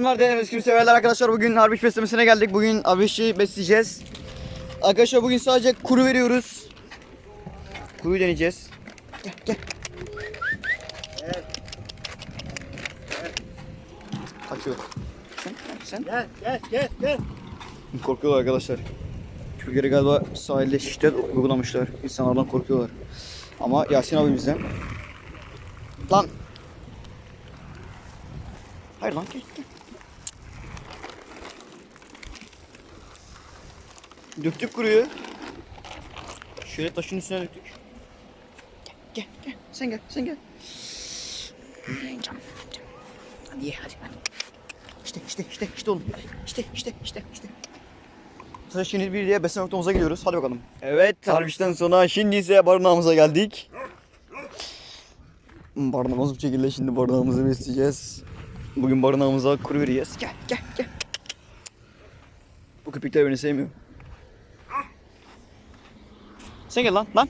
Selamlar değerli kim severler arkadaşlar. Bugün harbiş beslemesine geldik. Bugün abişi besleyeceğiz. Arkadaşlar bugün sadece kuru veriyoruz. Kuruyu deneyeceğiz. Gel gel. Kaçıyor. Sen, sen. Gel gel gel gel. Korkuyorlar arkadaşlar. Köylere galiba sahilde şiddet uygulamışlar. İnsanlardan korkuyorlar. Ama Yasin abimizden. Lan. Hayır lan gel gel. Döktük kuruyu. Şöyle taşın üstüne döktük. Gel gel gel. Sen gel sen gel. Hadi ye hadi hadi. İşte işte işte işte oğlum. İşte işte işte işte. Sıra şimdi bir diye besleme noktamıza gidiyoruz. Hadi bakalım. Evet, harbişten sonra şimdi ise barınağımıza geldik. Barınağımız bu şekilde şimdi barınağımızı besleyeceğiz. Bugün barınağımıza kuru vereceğiz. Gel gel gel. Bu köpekler beni sevmiyor. Sen gel lan lan.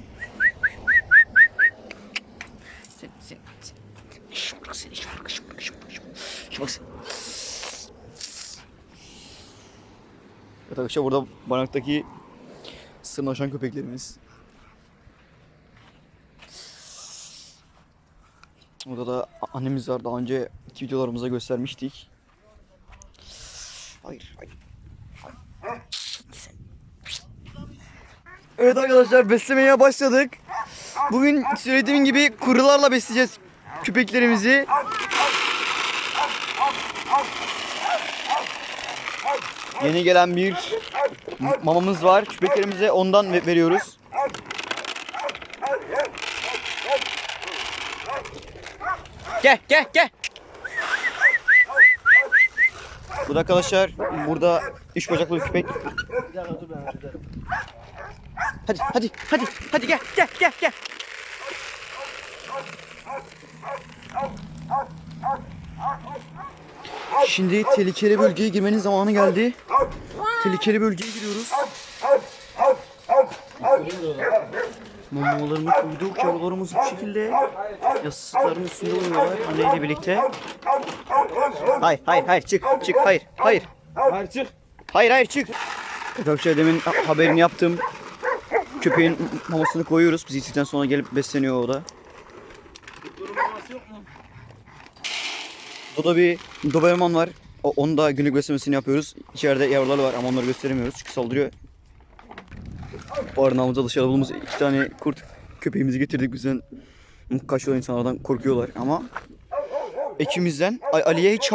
Sen sen sen. Bırak seni. Evet arkadaşlar burada barınaktaki sırnaşan köpeklerimiz. Burada da annemiz var. Daha önce iki videolarımızda göstermiştik. Hayır, hayır. hayır. Evet arkadaşlar beslemeye başladık. Bugün söylediğim gibi kurularla besleyeceğiz köpeklerimizi. Yeni gelen bir mamamız var. Köpeklerimize ondan ve- veriyoruz. Gel gel gel. Bu da arkadaşlar burada üç bacaklı bir köpek. Hadi hadi hadi hadi gel gel gel gel. Şimdi tehlikeli bölgeye girmenin zamanı geldi. Tehlikeli bölgeye giriyoruz. Mamalarımız uyduk, yavrularımız bu şekilde yastıkların üstünde uyuyorlar anneyle birlikte. Hayır, hayır, hayır, çık, çık, hayır, hayır. Hayır çık. Hayır hayır çık. Arkadaşlar demin ha- haberini yaptım. Köpeğin mamasını koyuyoruz. Biz yedikten sonra gelip besleniyor o da. Burada bir Doberman var. O, onun da günlük beslemesini yapıyoruz. İçeride yavruları var ama onları gösteremiyoruz çünkü saldırıyor. Barınağımıza dışarı bulduğumuz iki tane kurt köpeğimizi getirdik bizden. Kaçıyor insanlardan korkuyorlar ama ekimizden Ali'ye hiç,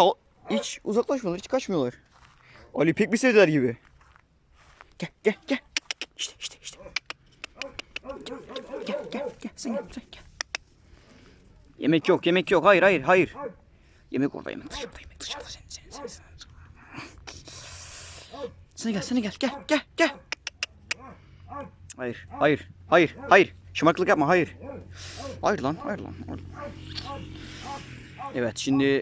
hiç uzaklaşmıyorlar, hiç kaçmıyorlar. Ali pek bir sevdiler gibi. Gel gel gel. İşte işte işte. Gel gel gel sen gel sen gel. Yemek yok yemek yok hayır hayır hayır. Yemek orada yemek dışarıda yemek dışarıda sen sen sen. sen. Sen gel sen gel gel gel gel. Hayır hayır hayır hayır. Şımarıklık yapma hayır. Hayır lan hayır lan. hayır. Evet şimdi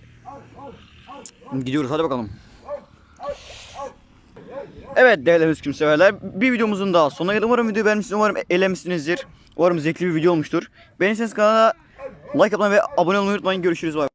gidiyoruz hadi bakalım. Evet değerli müsküm severler. Bir videomuzun daha sonuna geldik. Umarım videoyu beğenmişsiniz. Umarım eğlenmişsinizdir. Umarım zevkli bir video olmuştur. Beğenirseniz kanala like atmayı ve abone olmayı unutmayın. Görüşürüz. Bay.